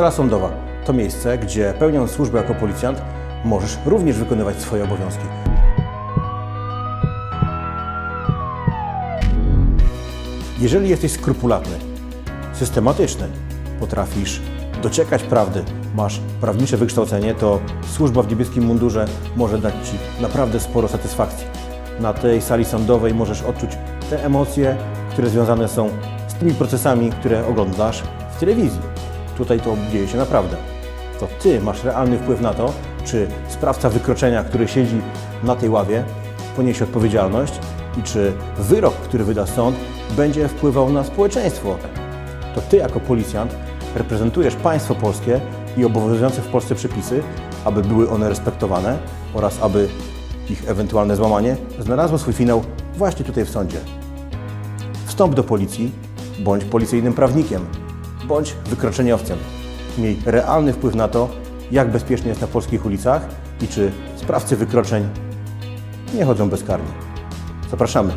Sala sądowa to miejsce, gdzie pełniąc służbę jako policjant, możesz również wykonywać swoje obowiązki. Jeżeli jesteś skrupulatny, systematyczny, potrafisz dociekać prawdy, masz prawnicze wykształcenie, to służba w niebieskim mundurze może dać Ci naprawdę sporo satysfakcji. Na tej sali sądowej możesz odczuć te emocje, które związane są z tymi procesami, które oglądasz w telewizji. Tutaj to dzieje się naprawdę. To Ty masz realny wpływ na to, czy sprawca wykroczenia, który siedzi na tej ławie, poniesie odpowiedzialność i czy wyrok, który wyda sąd, będzie wpływał na społeczeństwo. To Ty jako policjant reprezentujesz państwo polskie i obowiązujące w Polsce przepisy, aby były one respektowane oraz aby ich ewentualne złamanie znalazło swój finał właśnie tutaj w sądzie. Wstąp do policji, bądź policyjnym prawnikiem, bądź wykroczeniowiczem. Miej realny wpływ na to, jak bezpiecznie jest na polskich ulicach i czy sprawcy wykroczeń nie chodzą bezkarni. Zapraszamy.